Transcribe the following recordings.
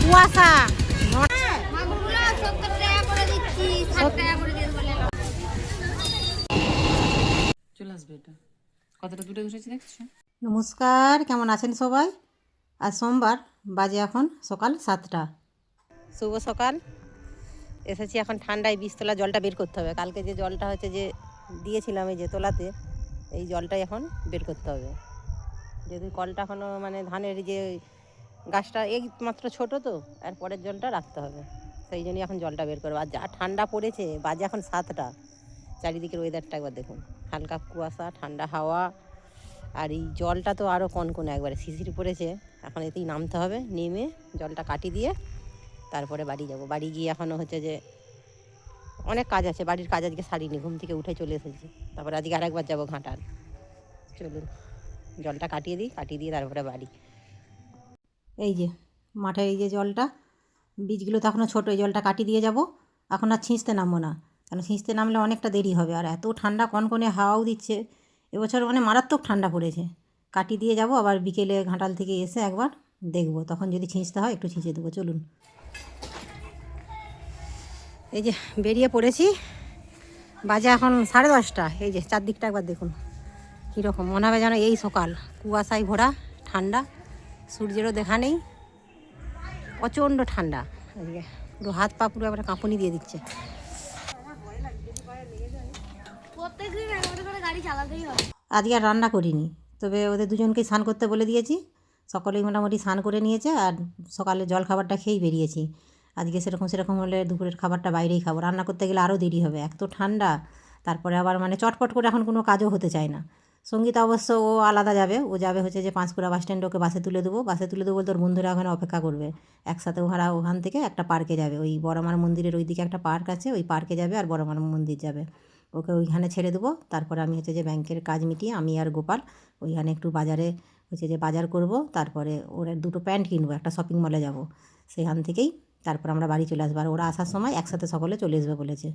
কুয়াশা। চলে আসবে এটা। কতটা দূরে উঠেছে দেখছ? নমস্কার কেমন আছেন সবাই? আজ সোমবার বাজে এখন সকাল সাতটা। শুভ সকাল। এসেছি এখন ঠান্ডায় বীজতলা জলটা বের করতে হবে। কালকে যে জলটা হচ্ছে যে দিয়েছিলাম এই যে তোলাতে এই জলটাই এখন বের করতে হবে। যদি কলটা এখনও মানে ধানের যে গাছটা এই মাত্র ছোট তো, আর পরের জলটা রাখতে হবে। সেই জন্যই এখন জলটা বের করব। আর যা ঠান্ডা পড়েছে, বাজে এখন সাতটা। চারিদিকের ওয়েদারটা একবার দেখুন। হালকা কুয়াশা, ঠান্ডা হাওয়া, আর এই জলটা তো আরও কনকনে একবারে শিশির পড়েছে। এখন এতেই নামতে হবে, নেমে জলটা কাটি দিয়ে তারপরে বাড়ি যাব। বাড়ি গিয়ে এখনও হচ্ছে যে অনেক কাজ আছে, বাড়ির কাজ আজকে সারিনি, ঘুম থেকে উঠে চলে এসেছি। তারপরে আজকে আরেকবার যাব ঘাটাল। চলুন, জলটা কাটিয়ে দিই, কাটিয়ে দিয়ে তারপরে বাড়ি। এই যে মাঠে এই যে জলটা, বীজগুলো তো এখনও ছোটো, এই জলটা কাটিয়ে দিয়ে যাব। এখন আর ছিঁচতে নামবো না কারণ ছিঁচতে নামলে অনেকটা দেরি হবে। আর এত ঠান্ডা কনকনে হাওয়াও দিচ্ছে, এবছর মানে মারাত্মক ঠান্ডা পড়েছে। কাটি দিয়ে যাব, আবার বিকেলে ঘাটাল থেকে এসে একবার দেখব, তখন যদি ছিঁচতে হয় একটু ছিঁচে দেবো, চলুন। এই যে বেরিয়ে পড়েছি, বাজে এখন সাড়ে দশটা, এই যে চারদিকটা একবার দেখুন, কীরকম, মনে হবে যেন এই সকাল, কুয়াশায় ভরা, ঠান্ডা। সূর্যেরও দেখা নেই। প্রচণ্ড ঠান্ডা। পুরো হাত পা পুরো একটা কাঁপুনি দিয়ে দিচ্ছে। আজকে আর রান্না করিনি। তবে ওদের দুজনকেই স্নান করতে বলে দিয়েছি। সকলেই মোটামুটি স্নান করে নিয়েছে আর সকালে জল খাবারটা খেয়েই বেরিয়েছি। আজকে সেরকম সেরকম হলে দুপুরের খাবারটা বাইরেই খাব। রান্না করতে গেলে আরও দেরি হবে। এক তো ঠান্ডা তারপরে আবার মানে চটপট করে এখন কোনো কাজও হতে চায় না। সঙ্গীতা অবশ্য ও আলাদা যাবে। ও যাবে হচ্ছে যে পাঁশকুড়া বাস স্ট্যান্ডে ওকে বাসে তুলে দেবো। বাসে তুলে দেবো ওর বন্ধুরা ওখানে অপেক্ষা করবে। একসাথে ওরা ওখান থেকে একটা পার্কে যাবে। ওই বড়মার মন্দিরের ওই দিকে একটা পার্ক আছে। ওই পার্কে যাবে আর বড়মার মন্দির যাবে। ওকে ওইখানে ছেড়ে দেবো। তারপরে আমি হচ্ছে যে ব্যাংকের কাজ মিটিয়ে আমি আর গোপাল ওইখানে একটু বাজারে হচ্ছে যে বাজার করব। তারপরে ওর দুটো প্যান্ট কিনবো। একটা শপিং মলে যাব। সেখান থেকেই তারপর আমরা বাড়ি চলে আসব। আর ওরা আসার সময় একসাথে সকলে চলে আসবে বলেছে।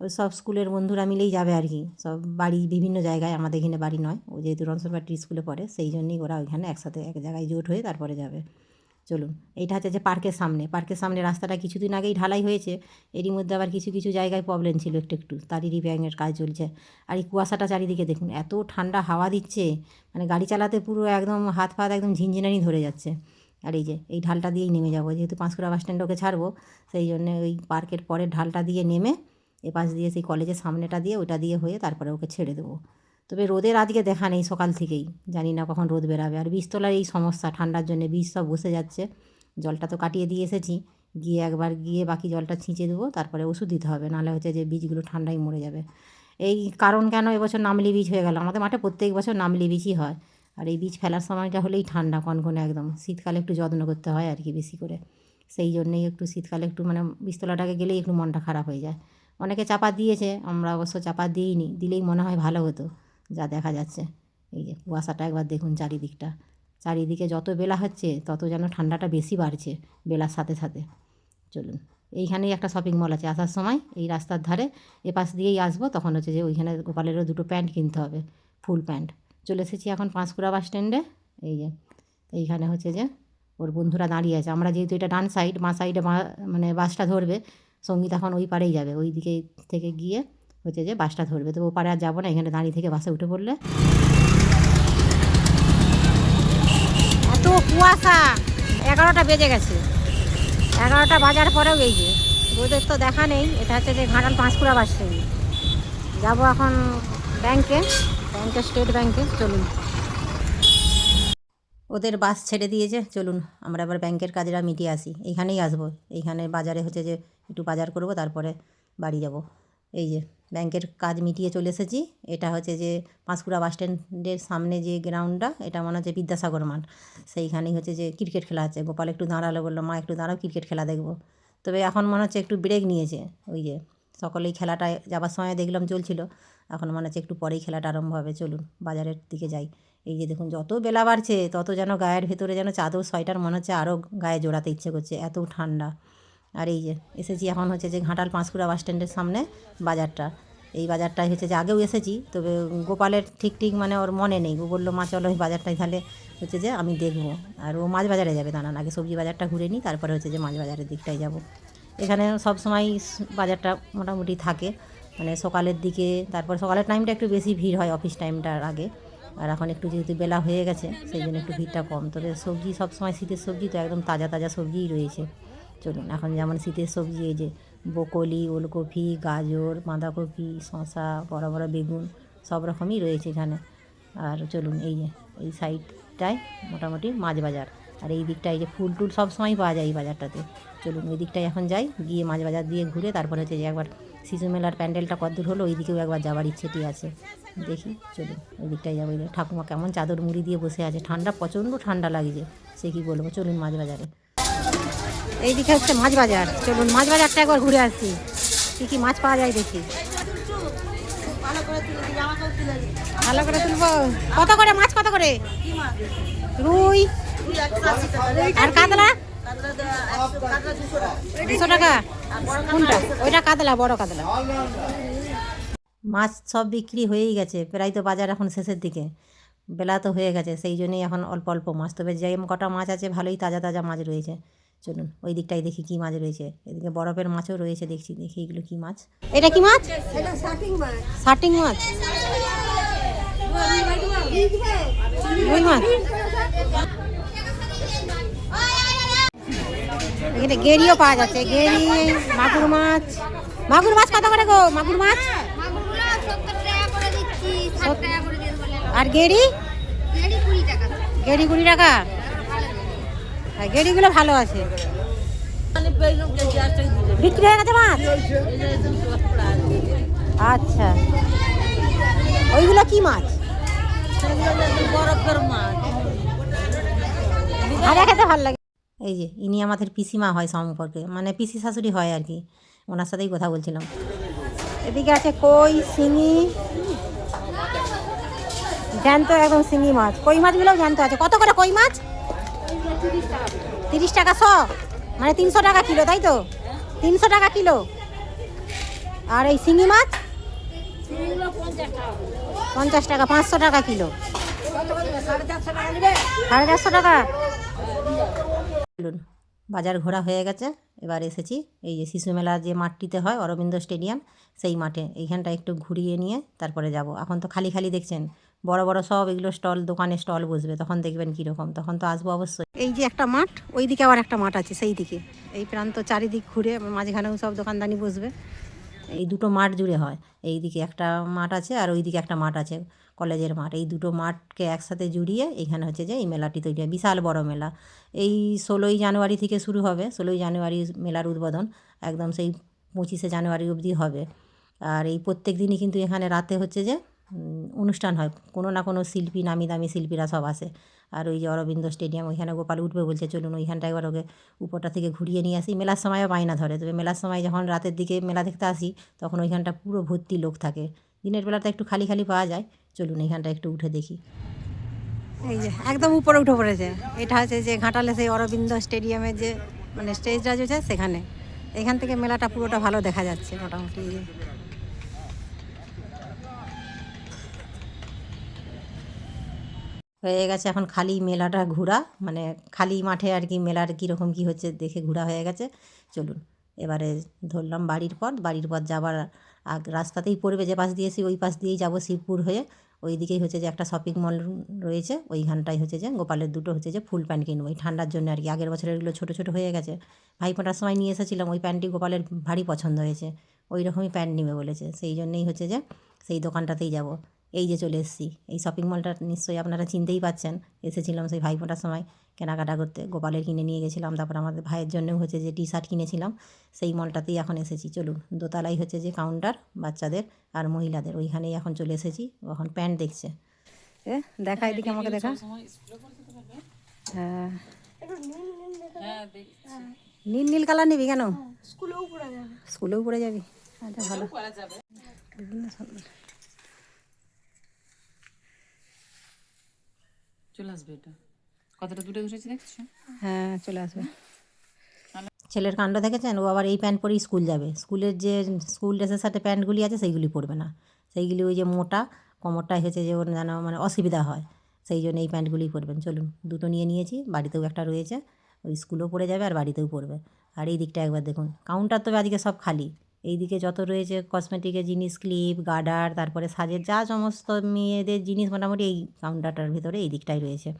ওই সব স্কুলের বন্ধুরা মিলেই যাবে আর কি। সব বাড়ি বিভিন্ন জায়গায়, আমাদের এখানে বাড়ি নয়। ও যেহেতু রনসরপাটি স্কুলে পড়ে, সেই জন্যই ওরা ওইখানে একসাথে এক জায়গায় জোট হয়ে তারপরে যাবে। চলুন, এইটা হচ্ছে যে পার্কের সামনে। পার্কের সামনে রাস্তাটা কিছুদিন আগেই ঢালাই হয়েছে। এরই মধ্যে আবার কিছু কিছু জায়গায় প্রবলেম ছিল একটু একটু। তারই রিপেয়ারিংয়ের কাজ চলছে। আর এই কুয়াশাটা চারিদিকে দেখুন, এত ঠান্ডা হাওয়া দিচ্ছে। মানে গাড়ি চালাতে পুরো একদম হাত ফাত একদম ঝিনঝিনানি ধরে যাচ্ছে। আর এই যে, এই ঢালটা দিয়েই নেমে যাব। যেহেতু পাঁশকুড়া বাস স্ট্যান্ডে ওকে ছাড়বো, সেই জন্য ওই পার্কের পরের ঢালটা দিয়ে নেমে এ পাশ দিয়ে সেই কলেজের সামনেটা দিয়ে ওইটা দিয়ে হয়ে তারপরে ওকে ছেড়ে দেবো। তবে রোদের আজকে দেখা নেই সকাল থেকেই, জানি না কখন রোদ বেরাবে। আর বীজতলার এই সমস্যা, ঠান্ডার জন্য বীজ সব বসে যাচ্ছে। জলটা তো কাটিয়ে দিয়ে এসেছি, গিয়ে একবার গিয়ে বাকি জলটা ছিঁচে দেবো, তারপরে ওষুধ দিতে হবে, নাহলে হচ্ছে যে বীজগুলো ঠান্ডায় মরে যাবে। এই কারণ কেন এবছর নামলি বীজ হয়ে গেল? আমাদের মাঠে প্রত্যেক বছর নামলি বীজই হয়। আর এই বীজ ফেলার সময়টা হলেই ঠান্ডা কনকনে একদম। শীতকালে একটু যত্ন করতে হয় আর কি বেশি করে। সেই জন্যেই একটু শীতকালে একটু মানে বীজতলাটাকে গেলেই একটু মনটা খারাপ হয়ে যায়। অনেকে চাপা দিয়েছে, আমরা অবশ্য চাপা দিইনি, দিলেই মনে হয় ভালো হতো, যা দেখা যাচ্ছে। এই যে কুয়াশাটা একবার দেখুন চারিদিকটা। চারিদিকে যত বেলা হচ্ছে, তত যেন ঠান্ডাটা বেশি বাড়ছে বেলার সাথে সাথে। চলুন, এইখানেই একটা শপিং মল আছে, আসার সময় এই রাস্তার ধারে এ পাশ দিয়েই আসব, তখন হচ্ছে যে ওইখানে গোপালেরও দুটো প্যান্ট কিনতে হবে, ফুল প্যান্ট। চলে এসেছি এখন পাঁশকুড়া বাস স্ট্যান্ডে এই যে, এইখানে হচ্ছে যে ওর বন্ধুরা দাঁড়িয়ে আছে। আমরা যেহেতু এটা ডান সাইড বাঁ সাইডে মানে বাসটা ধরবে সংগীত এখন ওই পারেই যাবে। ওই দিকে থেকে গিয়ে হচ্ছে যে বাসটা ধরবে। তো ও পারে আর যাব না, এখানে দাঁড়িয়ে থেকে বাসে উঠে পড়লে। এত কুয়াশা! এগারোটা বেজে গেছে। এগারোটা বাজার পরেও এই যে, রোদের তো দেখা নেই। এটা হচ্ছে যে ঘাটাল পাঁশকুড়া বাস স্ট্যান্ড। যাব এখন ব্যাংকে ব্যাংকে, স্টেট ব্যাংকে, চলুন। ওদের বাস ছেড়ে দিয়েছে চলুন, আমরা আবার ব্যাংকের কাজটা মিটিয়ে আসি। এইখানেই আসব। এইখানে বাজারে হচ্ছে যে একটু বাজার করব, তারপরে বাড়ি যাব। এই যে ব্যাংকের কাজ মিটিয়ে চলে এসেছি। এটা হচ্ছে যে পাঁশকুড়া বাস স্ট্যান্ডের সামনে যে গ্রাউন্ডটা, এটা মনে হচ্ছে বিদ্যাসাগর মাঠ। সেইখানেই হচ্ছে যে ক্রিকেট খেলা আছে। গোপাল একটু দাঁড়াল বলল, মা, একটু দাঁড়াও, ক্রিকেট খেলা দেখব। তবে এখন মনে হচ্ছে একটু ব্রেক নিয়েছে। ওই যে সকলেই খেলাটা যাবার সময় দেখলাম চলছিল। এখন মনে হচ্ছে একটু পরেই খেলাটা আরম্ভ হবে। চলুন বাজারের দিকে যাই। এই যে দেখুন, যত বেলা বাড়ছে, তত যেন গায়ের ভেতরে যেন চাদর, সোয়েটার মনে হচ্ছে আরও গায়ে জোড়াতে ইচ্ছে করছে, এত ঠান্ডা। আর এই যে এসেছি এখন হচ্ছে যে ঘাটাল পাঁশকুড়া বাস স্ট্যান্ডের সামনে বাজারটা। এই বাজারটাই হচ্ছে যে আগেও এসেছি, তবে গোপালের ঠিক ঠিক মানে ওর মনে নেই। ও বলল, মা, চলো ওই বাজারটাই তাহলে হচ্ছে যে আমি দেখব। আর ও মাছ বাজারে যাবে, দাঁড়ান, আগে সবজি বাজারটা ঘুরে নিই, তারপরে হচ্ছে যে মাছ বাজারের দিকটাই যাব। এখানে সব সময় বাজারটা মোটামুটি থাকে। মানে সকালের দিকে, তারপর সকালের টাইমটা একটু বেশি ভিড় হয় অফিস টাইমটার আগে। আর এখন একটু যেহেতু বেলা হয়ে গেছে, সেই জন্য একটু ভিড়টা কম। তবে সবজি সবসময় শীতের সবজি তো একদম তাজা তাজা সবজিই রয়েছে। চলুন, এখন যেমন শীতের সবজি, এই যে বকলি ওলকপি, গাজর, বাঁধাকপি, শসা, বড় বড় বেগুন, সব রকমই রয়েছে এখানে। আর চলুন, এই যে, এই সাইডটায় মোটামুটি মাছ বাজার। আর এই দিকটায় যে ফুল টুল সব সময় পাওয়া যায় এই বাজারটাতে। চলুন, ওই দিকটায় এখন যাই, গিয়ে মাছ বাজার দিয়ে ঘুরে তারপরে হচ্ছে যে একবার শিশু মেলার প্যান্ডেলটা কতদূর হলো ওই দিকেও একবার যাওয়ার ইচ্ছেটি আছে। দেখি, চলুন, ওই দিকটায় যাব। ঠাকুমা কেমন চাদর মুড়ি দিয়ে বসে আছে। ঠান্ডা, প্রচণ্ড ঠান্ডা লাগছে, সে কী বলব? চলুন মাছ বাজারে। এই দিকে হচ্ছে মাছ বাজার। চলুন, মাছ বাজারটা একবার ঘুরে আসছি কী কী মাছ পাওয়া যায় দেখি। ভালো করে তুলবো? কত করে মাছ, কত করে? রুই। আর কাতলা? দুশো টাকা। কোনটা? ওইটা কাতলা, বড় কাতলা। মাছ সব বিক্রি হয়েই গেছে। প্রায় তো বাজার এখন শেষের দিকে। বেলা তো হয়ে গেছে, সেই জন্যই এখন অল্প অল্প মাছ। তবে যে কটা মাছ আছে, ভালোই তাজা তাজা মাছ রয়েছে। চলুন ওই দিকটাই দেখি কী মাছ রয়েছে। এদিকে বরফের মাছও রয়েছে দেখছি দেখি এগুলো কী মাছ। এটা কি মাছ? শার্টিং মাছ। এখানে গেরিও পাওয়া যাচ্ছে। গেরি মাগুর মাছ। মাগুর মাছ কত করে গো? মাগুর মাছ? মাগুরগুলো সত্তর টাকা করে দিচ্ছি ষাট টাকা করে দিয়ে বলে আর গেরি? গেরি কুড়ি টাকা? আর গেরিগুলো ভালো আছে। বিক্রি হয়ে গেছে মাছ? আচ্ছা। ওইগুলো কি মাছ? ভাজা খেতে ভালো লাগে। এই যে ইনি আমাদের পিসিমা হয় সম্পর্কে মানে পিসি শাশুড়ি হয় আর কি ওনার সাথেই কথা বলছিলাম। এদিকে আছে কই শিঙি। জ্যান্ত একদম শিঙি মাছ। কই মাছগুলোও জ্যান্ত আছে? কত করে কই মাছ? তিরিশ টাকা শ। মানে তিনশো টাকা কিলো, তাই তো? তিনশো টাকা কিলো। আর এই শিঙি মাছ? পঞ্চাশ টাকা, পাঁচশো টাকা কিলো। সাড়ে চারশো টাকা? বাজার ঘোরা হয়ে গেছে, এবার এসেছি। এই যে শিশু মেলা যে মাঠটিতে হয়, অরবিন্দ স্টেডিয়াম, সেই মাঠে। এইখানটা একটু ঘুরিয়ে নিয়ে তারপরে যাব। এখন তো খালি খালি দেখছেন বড় বড় সব এগুলো স্টল দোকানে স্টল বসবে তখন দেখবেন কীরকম তখন তো আসব অবশ্যই। এই যে একটা মাঠ ওই দিকে আবার একটা মাঠ আছে সেই দিকে। এই প্রান্ত চারিদিক ঘুরে মাঝখানেও সব দোকানদানি বসবে। এই দুটো মাঠ জুড়ে হয় এই দিকে একটা মাঠ আছে আর ওই দিকে একটা মাঠ আছে কলেজের মাঠ। এই দুটো মাঠকে একসাথে জুড়িয়ে এখানে হচ্ছে যে এই মেলাটি তৈরি হয় বিশাল বড় মেলা। এই ষোলোই জানুয়ারি থেকে শুরু হবে ষোলোই জানুয়ারি মেলার উদ্বোধন একদম সেই পঁচিশে জানুয়ারি অবধি হবে। আর এই প্রত্যেক দিনই কিন্তু এখানে রাতে হচ্ছে যে অনুষ্ঠান হয়। কোনো না কোনো শিল্পী, নামি দামি শিল্পীরা সব আসে। আর ওই যে অরবিন্দ স্টেডিয়াম, ওইখানে গোপাল উঠবে বলছে, চলুন ওইখানটা একবার ওকে উপরটা থেকে ঘুরিয়ে নিয়ে আসি। মেলার সময়ও বায়না ধরে, তবে মেলার সময় যখন রাতের দিকে মেলা দেখতে আসি, তখন ওইখানটা পুরো ভর্তি লোক থাকে। দিনের বেলাতে একটু খালি খালি পাওয়া যায়, চলুন এইখানটা একটু উঠে দেখি। এই যে, একদম উপরে উঠে পড়েছে। এটা হচ্ছে যে ঘাটালে সেই অরবিন্দ স্টেডিয়ামের যে মানে স্টেজটা রয়েছে সেখানে। এখান থেকে মেলাটা পুরোটা ভালো দেখা যাচ্ছে মোটামুটি এই যে। হয়ে গেছে এখন খালি মেলাটা ঘোরা মানে খালি মাঠে আর কি মেলার কীরকম কী হচ্ছে দেখে ঘোরা হয়ে গেছে। চলুন, এবারে ধরলাম বাড়ির পথ বাড়ির পথ যাবার আগ, রাস্তাতেই পড়বে যে পাশ দিয়েছি ওই পাশ দিয়েই যাব শিবপুর হয়ে। ওই দিকেই হচ্ছে যে একটা শপিং মল রয়েছে, ওইখানটাই হচ্ছে যে গোপালের দুটো হচ্ছে যে ফুল প্যান্ট কিনবো। ওই ঠান্ডার জন্য আর কি, আগের বছরের এগুলো ছোটো ছোটো হয়ে গেছে। ভাইফোঁটার সময় নিয়ে এসেছিলাম, ওই প্যান্টটি গোপালের ভারী পছন্দ হয়েছে। ওই রকমই প্যান্ট নেবে বলেছে, সেই জন্যেই হচ্ছে যে সেই দোকানটাতেই যাব। এই যে চলে এসেছি। এই শপিং মলটা নিশ্চয়ই আপনারা চিনতেই পাচ্ছেন। এসেছিলাম সেই ভাইফোঁটার সময় কেনাকাটা করতে। গোপালের কিনে নিয়ে গেছিলাম। তারপর আমাদের ভাইয়ের জন্যও হচ্ছে যে টি শার্ট কিনেছিলাম। সেই মলটাতেই এখন এসেছি। চলুন দোতলাই হচ্ছে যে কাউন্টার বাচ্চাদের আর মহিলাদের। ওইখানেই এখন চলে এসেছি। এখন প্যান্ট দেখছে। দেখা এদিকে আমাকে দেখা হ্যাঁ। হ্যাঁ নীল নীল কালার নিবি কেন? স্কুলেও পড়া যাবে। স্কুলেও পড়ে যাবি? আচ্ছা ভালো। বিভিন্ন চলে আসবে এটা। কতটা দূরে উঠেছে দেখছ? হ্যাঁ চলে আসবে। ছেলের কাণ্ড দেখেছেন? ও আবার এই প্যান্ট পরেই স্কুল যাবে। স্কুলের যে স্কুল ড্রেসের সাথে প্যান্টগুলি আছে সেইগুলি পরবে না। সেইগুলি ওই যে মোটা কোমরটায় হয়েছে যে ওর যেন মানে অসুবিধা হয়। সেই জন্য এই প্যান্টগুলি পরবেন। চলুন দুটো নিয়ে নিয়েছি বাড়িতেও একটা রয়েছে। ওই স্কুলেও পড়ে যাবে আর বাড়িতেও পরবে। আর এই দিকটা একবার দেখুন। কাউন্টার তবে আজকে সব খালি। এইদিকে যত রয়েছে কসমেটিকের জিনিস ক্লিপ গার্ডার তারপরে সাজের যা সমস্ত মেয়েদের জিনিস মোটামুটি এই কাউন্টারটার ভিতরে এই দিকটাই রয়েছে।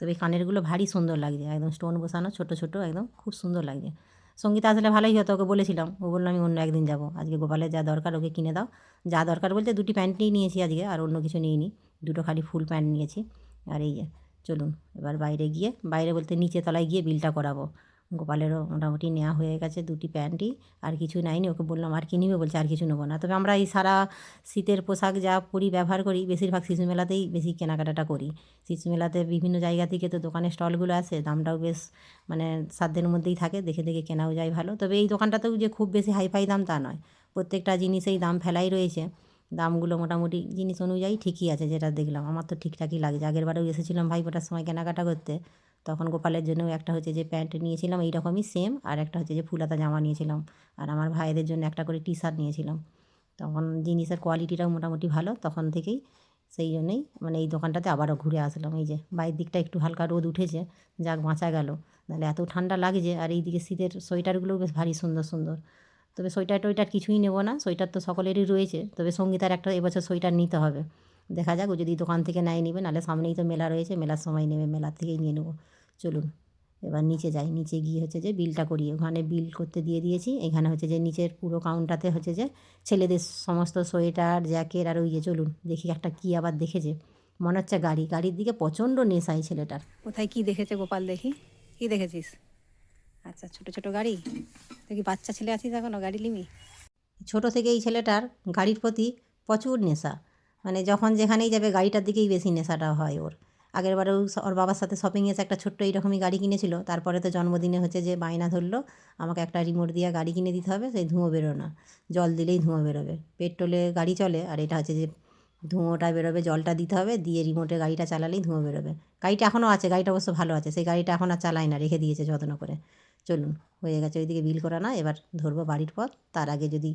তবে কানেরগুলো ভারী সুন্দর লাগছে, একদম স্টোন বসানো, ছোটো ছোটো, একদম খুব সুন্দর লাগছে। সঙ্গীতা আসলে ভালোই হতো, ওকে বলেছিলাম, ও বলল, আমি অন্য একদিন যাব, আজকে গোপালের যা দরকার ওকে কিনে দাও। যা দরকার বলতে দুটি প্যান্টই নিয়েছি আজকে, আর অন্য কিছু নিইনি, দুটো খালি ফুল প্যান্ট নিয়েছি। আর এই যে, চলুন, এবার বাইরে গিয়ে, বাইরে বলতে নিচে তলায় গিয়ে বিলটা করাবো। গোপালেরও মোটামুটি নেওয়া হয়ে গেছে দুটি প্যান্টই, আর কিছু নাইনি ওকে বললাম, আর কি নিবে? বলছে, আর কিছু নেব না। তবে আমরা এই সারা শীতের পোশাক যা পরি, ব্যবহার করি, বেশিরভাগ শিশু মেলাতেই বেশি কেনাকাটাটা করি। শিশু মেলাতে বিভিন্ন জায়গা থেকে তো দোকানের স্টলগুলো আছে, দামটাও বেশ মানে সাধ্যের মধ্যেই থাকে, দেখে দেখে কেনাও যায় ভালো। তবে এই দোকানটাতেও যে খুব বেশি হাইফাই দাম তা নয়। প্রত্যেকটা জিনিসেই দাম ফেলাই রয়েছে। দামগুলো মোটামুটি জিনিস অনুযায়ী ঠিকই আছে যেটা দেখলাম। আমার তো ঠিকঠাকই লাগছে। আগের বারেও এসেছিলাম ভাইফোঁটার সময় কেনাকাটা করতে। তখন গোপালের জন্য একটা হচ্ছে যে প্যান্ট নিয়েছিলাম এইরকমই সেম আর একটা হচ্ছে যে ফুলাতা জামা নিয়েছিলাম। আর আমার ভাইদের জন্য একটা করে টি শার্ট নিয়েছিলাম। তখন জিনিসের কোয়ালিটিটাও মোটামুটি ভালো, তখন থেকেই সেই জন্যই মানে এই দোকানটাতে আবারও ঘুরে আসলাম। এই যে বাইরের দিকটা একটু হালকা রোদ উঠেছে, যাক বাঁচা গেল। নাহলে এত ঠান্ডা লাগছে আর এইদিকে শীতের সোয়েটারগুলোও বেশ ভারী সুন্দর সুন্দর। তবে সোয়েটার টোয়েটার কিছুই নেব না, সোয়েটার তো সকলেরই রয়েছে, তবে সঙ্গীতার একটা এবছর সোয়েটার নিতে হবে। দেখা যাক ও যদি দোকান থেকে নেয় নিবে, নাহলে সামনেই তো মেলা রয়েছে, মেলার সময় নেবে, মেলার থেকেই নিয়ে নেব। চলুন এবার নিচে যাই। নিচে গিয়ে হচ্ছে যে বিলটা করি ওখানে বিল করতে দিয়ে দিয়েছি। এখানে হচ্ছে যে নিচের পুরো কাউন্টারতে হচ্ছে যে ছেলেদের সমস্ত সোয়েটার জ্যাকেট আর ওই যে চলুন দেখি একটা কী আবার দেখেছে। মনে হচ্ছে গাড়ি। গাড়ির দিকে প্রচণ্ড নেশাই ছেলেটার। কোথায় কি দেখেছে গোপাল দেখি? কি দেখেছিস? আচ্ছা ছোট ছোট গাড়ি? তুই কি বাচ্চা ছেলে আছিস এখনও গাড়ি নিবি? ছোট থেকে এই ছেলেটার গাড়ির প্রতি প্রচুর নেশা। মানে যখন যেখানেই যাবে গাড়িটার দিকেই বেশি নেশাটা হয় ওর। আগের বারেও ওর বাবার সাথে শপিং এসে একটা ছোট্ট এইরকমই গাড়ি কিনেছিল। তারপরে তো জন্মদিনে হচ্ছে যে বায়না ধরলো, আমাকে একটা রিমোট দিয়ে গাড়ি কিনে দিতে হবে, সেই ধুঁয়ো বেরো না জল দিলেই ধুঁয়ো বেরোবে। পেট্রোলে গাড়ি চলে, আর এটা হচ্ছে যে ধুঁয়োটা বেরোবে, জলটা দিতে হবে, দিয়ে রিমোটে গাড়িটা চালালেই ধুঁয়ো বেরোবে। গাড়িটা এখনও আছে, গাড়িটা অবশ্য ভালো আছে, সেই গাড়িটা এখন আর চালায় না, রেখে দিয়েছে যত্ন করে। চলুন, হয়ে গেছে, ওইদিকে বিল করা না এবার ধরবো বাড়ির পথ। তার আগে যদি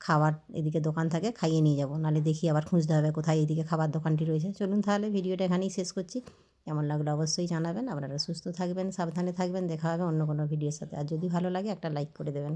খাবার এদিকে দোকান থাকে, খাইয়ে নিয়ে যাব। নাহলে দেখি আবার খুঁজতে হবে কোথায় এদিকে খাবার দোকানটি রয়েছে। চলুন তাহলে ভিডিওটা এখানেই শেষ করছি। কেমন লাগল অবশ্যই জানাবেন। আপনারা সুস্থ থাকবেন, সাবধানে থাকবেন। দেখা হবে অন্য কোনো ভিডিওর সাথে। আর যদি ভালো লাগে একটা লাইক করে দেবেন।